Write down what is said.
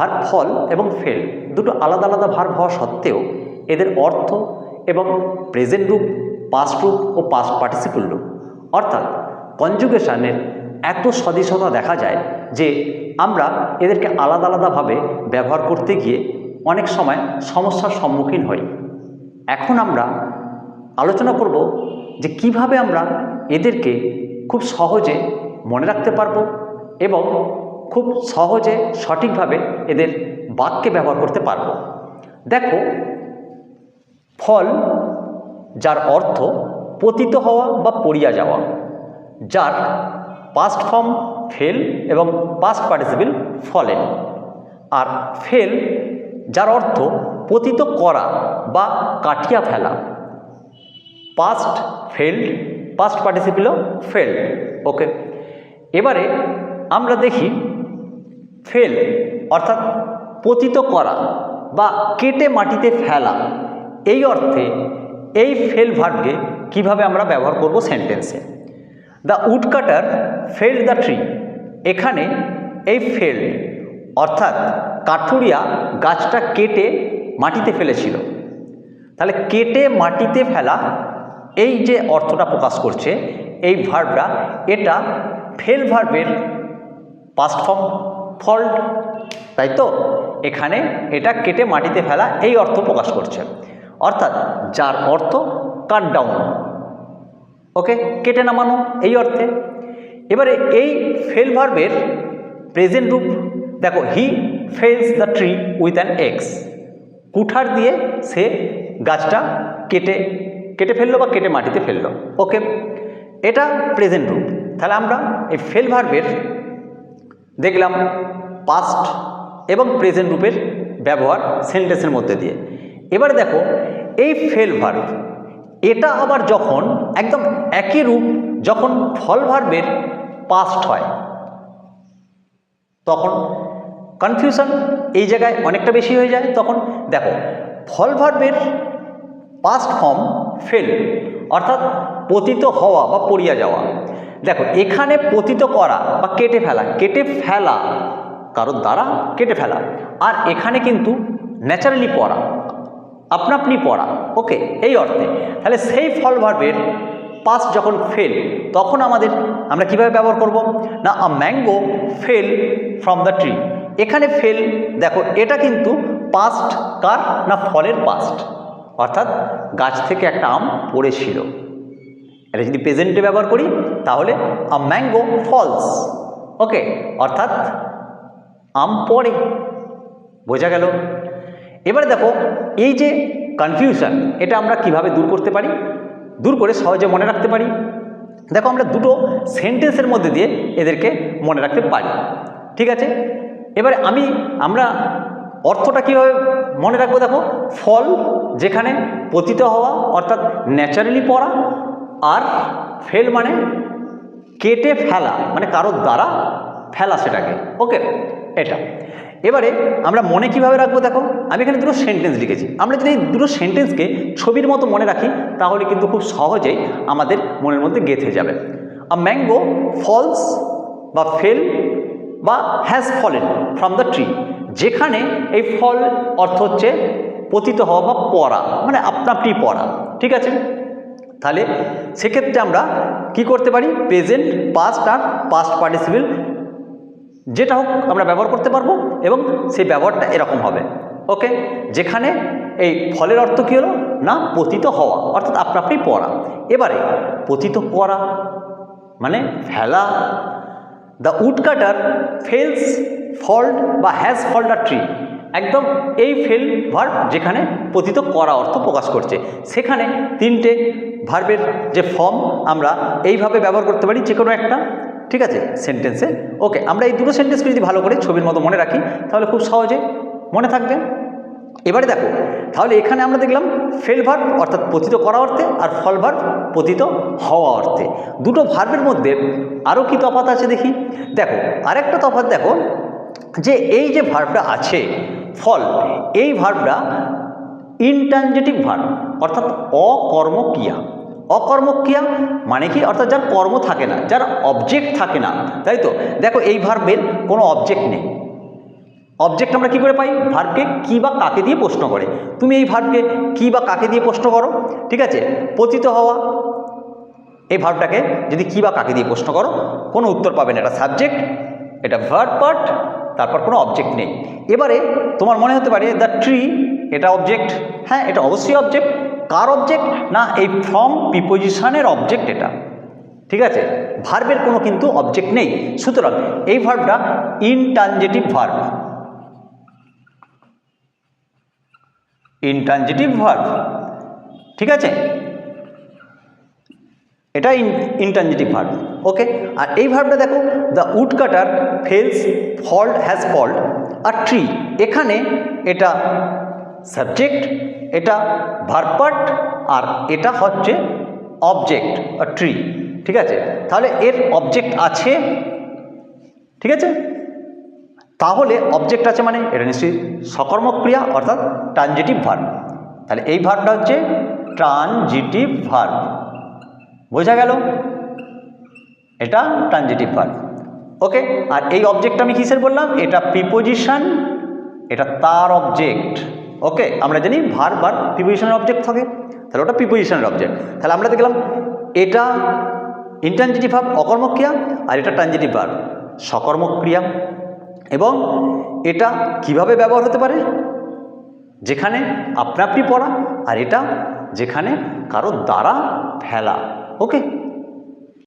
Verb ফল এবং fail দুটো আলাদা আলাদা ভার্ব হওয়া সত্ত্বেও এদের অর্থ এবং প্রেজেন্ট রূপ পাস্ট রূপ ও পাস্ট পার্টিসিপল রূপ। অর্থাৎ কনজুগেশনের এত সদিশতা দেখা যায় যে আমরা এদেরকে আলাদা আলাদাভাবে ব্যবহার করতে গিয়ে অনেক সময় সমস্যার সম্মুখীন হই। এখন আমরা আলোচনা করব যে কীভাবে আমরা এদেরকে খুব সহজে মনে রাখতে পারব এবং খুব সহজে, সঠিকভাবে এদের বাক্যে ব্যবহার করতে পারব। দেখো, ফল যার অর্থ পতিত হওয়া বা পড়িয়া যাওয়া, যার পাস্ট ফর্ম ফেল এবং পাস্ট পার্টিসিপেল ফলেন আর ফেল যার অর্থ পতিত করা বা কাটিয়া ফেলা পাস্ট ফেল্ড পাস্ট পার্টিসিপেলও ফেল্ড ওকে এবারে আমরা দেখি ফেল, অর্থাৎ পতিত করা বা কেটে মাটিতে ফেলা, এই অর্থে এই ফেল ভার্বকে কীভাবে আমরা ব্যবহার করব সেন্টেন্সে the woodcutter fell the tree এখানে এই ফেল অর্থাৎ কাঠুরিয়া গাছটা কেটে মাটিতে ফেলেছিল। তাহলে কেটে মাটিতে ফেলা, এই যে অর্থটা প্রকাশ করছে, এই ভার্বটা এটা ফেল ভার্বের পাস্ট ফর্ম ফল্ট, তাই তো? এখানে এটা কেটে মাটিতে ফেলা, এই অর্থ প্রকাশ করছে। অর্থাৎ যার অর্থ কাট ডাউন ওকে কেটে নামানো, এই অর্থে। এবারে এই ফেল ভার্বের প্রেজেন্ট রূপ, দেখো he fells the tree with an axe কুঠার দিয়ে সে গাছটা কেটে কেটে ফেলল বা কেটে মাটিতে ফেলল। ওকে এটা প্রেজেন্ট রূপ। তাহলে আমরা এই ফেল ভার্বের দেখলাম পাস্ট এবং প্রেজেন্ট রূপের ব্যবহার সেন্টেন্সের মধ্যে দিয়ে। এবারে দেখো, এই ফেল ভার্ব এটা আবার যখন একদম একই রূপ যখন ফল ভার্বের পাস্ট হয়, তখন কনফিউশন এই জায়গায় অনেকটা বেশি হয়ে যায়। তখন দেখো ফল ভার্বের পাস্ট ফর্ম ফেল অর্থাৎ পতিত হওয়া বা পড়িয়া যাওয়া। দেখো, এখানে পতিত করা বা কেটে ফেলা কেটে ফেলা কারোর দ্বারা কেটে ফেলা। আর এখানে কিন্তু ন্যাচারালি পড়া আপনা আপনি পড়া ওকে এই অর্থে। তাহলে সেই ফল ভার্বের পাস যখন ফেল তখন আমাদের আমরা কীভাবে ব্যবহার করব? না a mango fell from the tree এখানে ফেল দেখো, এটা কিন্তু পাস্ট কার? না, ফলের পাস্ট অর্থাৎ গাছ থেকে একটা আম পড়েছিল। এটা যদি প্রেজেন্টে ব্যবহার করি, তাহলে আ ম্যাঙ্গো ফলস ওকে অর্থাৎ আম পড়ে। বোঝা গেল? এবারে দেখো, এই যে কনফিউশন এটা আমরা কীভাবে দূর করতে পারি? দূর করে সহজে মনে রাখতে পারি। দেখো, আমরা দুটো সেন্টেন্সের মধ্যে দিয়ে এদেরকে মনে রাখতে পারি। ঠিক আছে? এবারে আমি, আমরা অর্থটা কীভাবে মনে রাখব? দেখো, ফল যেখানে পতিত হওয়া, অর্থাৎ ন্যাচারালি পড়া আর ফেল মানে কেটে ফেলা মানে কারোর দ্বারা ফেলা সেটাকে। ওকে, এটা। এবারে আমরা মনে কীভাবে রাখব দেখো? আমি এখানে দুটো সেন্টেন্স লিখেছি। আমরা যদি এই দুটো সেন্টেন্সকে ছবির মতো মনে রাখি, তাহলে কিন্তু খুব সহজেই আমাদের মনের মধ্যে গেঁথে যাবে। আ ম্যাঙ্গো ফলস বা ফেল বা has fallen from the tree যেখানে এই ফল অর্থ হচ্ছে পতিত হওয়া বা পড়া মানে আপনা আপনি পড়া। ঠিক আছে? তাহলে সেক্ষেত্রে আমরা কি করতে পারি? প্রেজেন্ট পাস্ট আর পাস্ট পার্টিসিপেল যেটা হোক আমরা ব্যবহার করতে পারব এবং সেই ব্যবহারটা এরকম হবে। ওকে যেখানে এই ফলের অর্থ কী হলো? না, পতিত হওয়া। অর্থাৎ আপনা আপনি পড়া। এবারে পতিত করা মানে ফেলা the wood cutter fells felled বা হ্যাজ ফল্ড আ ট্রি একদম এই ফেল ভার্ব যেখানে পতিত করা অর্থ প্রকাশ করছে। সেখানে তিনটে ভার্বের যে ফর্ম আমরা এইভাবে ব্যবহার করতে পারি, যে কোনো একটা, ঠিক আছে? সেন্টেন্সে ওকে আমরা এই দুটো সেন্টেন্সকে যদি ভালো করে ছবির মতো মনে রাখি, তাহলে খুব সহজে মনে থাকবে। এবারে দেখো, তাহলে এখানে আমরা দেখলাম ফেল ভার্ব অর্থাৎ পতিত করা অর্থে আর ফল ভার্ব পতিত হওয়া অর্থে। দুটো ভার্বের মধ্যে আরও কি তফাত আছে দেখি? দেখো, আরেকটা তফাৎ দেখো, যে এই যে ভার্বটা আছে ফল। এই ভার্বটা ইনট্রানজেটিভ ভার্ব, অর্থাৎ অকর্মক্রিয়া। অকর্মক্রিয়া মানে কি? অর্থাৎ যার কর্ম থাকে না, যার অবজেক্ট থাকে না, তাই তো? দেখো, এই ভার্বের কোনো অবজেক্ট নেই। অবজেক্ট আমরা কি করে পাই? ভার্বকে কি বা কাকে দিয়ে প্রশ্ন করে। তুমি এই ভার্বকে কি বা কাকে দিয়ে প্রশ্ন করো? ঠিক আছে? পতিত হওয়া। এই ভার্বটাকে যদি কি বা কাকে দিয়ে প্রশ্ন করো, কোনো উত্তর পাবে না। এটা সাবজেক্ট এটা ভার্ব পার্ট তারপর কোনো অবজেক্ট নেই। এবারে তোমার মনে হতে পারে দ্য ট্রি এটা অবজেক্ট হ্যাঁ এটা অবশ্যই অবজেক্ট কার অবজেক্ট না, এই ফ্রম প্রিপোজিশনের অবজেক্ট এটা। ঠিক আছে? ভার্বের কোনো কিন্তু অবজেক্ট নেই। সুতরাং এই ভার্বটা ইনট্রানজেটিভ ভার্ব ইনট্রানজেটিভ ভার্ব ঠিক আছে? এটা ইনট্রানজেটিভ ভার্ব ওকে আর এই ভার্বটা দেখো the woodcutter fells felled has felled R tree এখানে এটা সাবজেক্ট এটা ভার্ব পার্ট আর এটা হচ্ছে অবজেক্ট আর ট্রি ঠিক আছে? তাহলে এর অবজেক্ট আছে, ঠিক আছে? তাহলে অবজেক্ট আছে মানে এটা নিশ্চয়ই সকর্মক ক্রিয়া, অর্থাৎ ট্রানজিটিভ ভার্ব তাহলে এই ভার্বটা হচ্ছে ট্রানজিটিভ ভার্ব বোঝা গেল? এটা ট্রানজিটিভ ভার্ব ওকে আর এই অবজেক্ট আমি কিসের বললাম? এটা প্রিপোজিশন এটা তার অবজেক্ট ওকে আমরা জানি ভার বার প্রিপোজিশনের অবজেক্ট থাকে। তাহলে ওটা প্রিপোজিশনের অবজেক্ট তাহলে আমরা দেখলাম এটা ইন্ট্রানজিটিভ ভার্ব অকর্মক ক্রিয়া আর এটা ট্রানজিটিভ ভার্ব সকর্মক ক্রিয়া এবং এটা কীভাবে ব্যবহার হতে পারে? যেখানে আপনা আপনি পড়া, আর এটা যেখানে কারও দ্বারা ফেলা। okay.